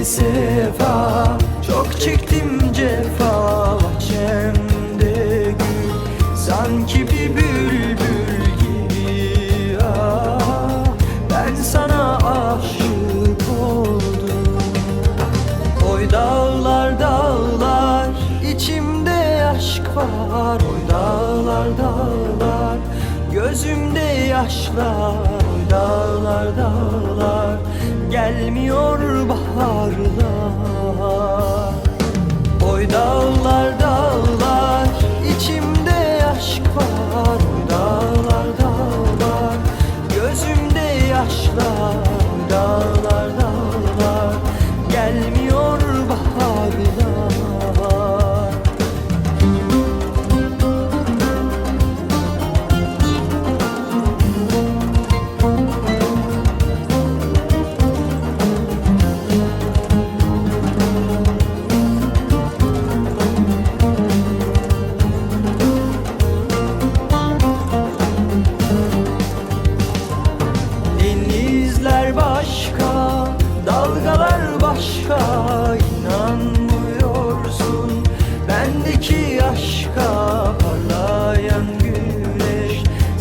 Sürmeli sefa. Çok çektim cefa Bahçemde gül. Sanki bir bülbül gibi ah, Ben sana aşık oldum. Oy dağlar dağlar içimde aşk var. Oy dağlar dağlar gözümde yaşlar. Oy dağlar dağlar gelmiyor baharlar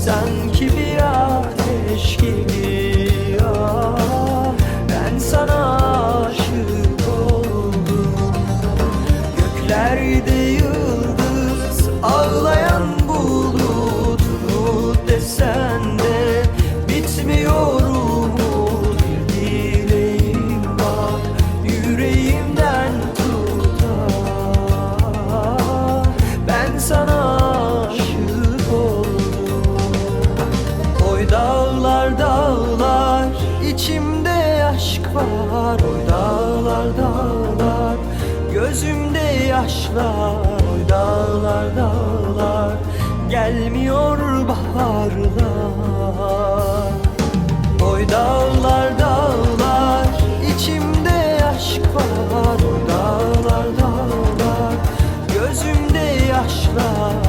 güneş sanki var Oy dağlar dağlar. Gözümde yaşlar Oy dağlar dağlar. Gelmiyor baharlar. Oy dağlar dağlar. İçimde yaş var Oy dağlar dağlar. Gözümde yaşlar.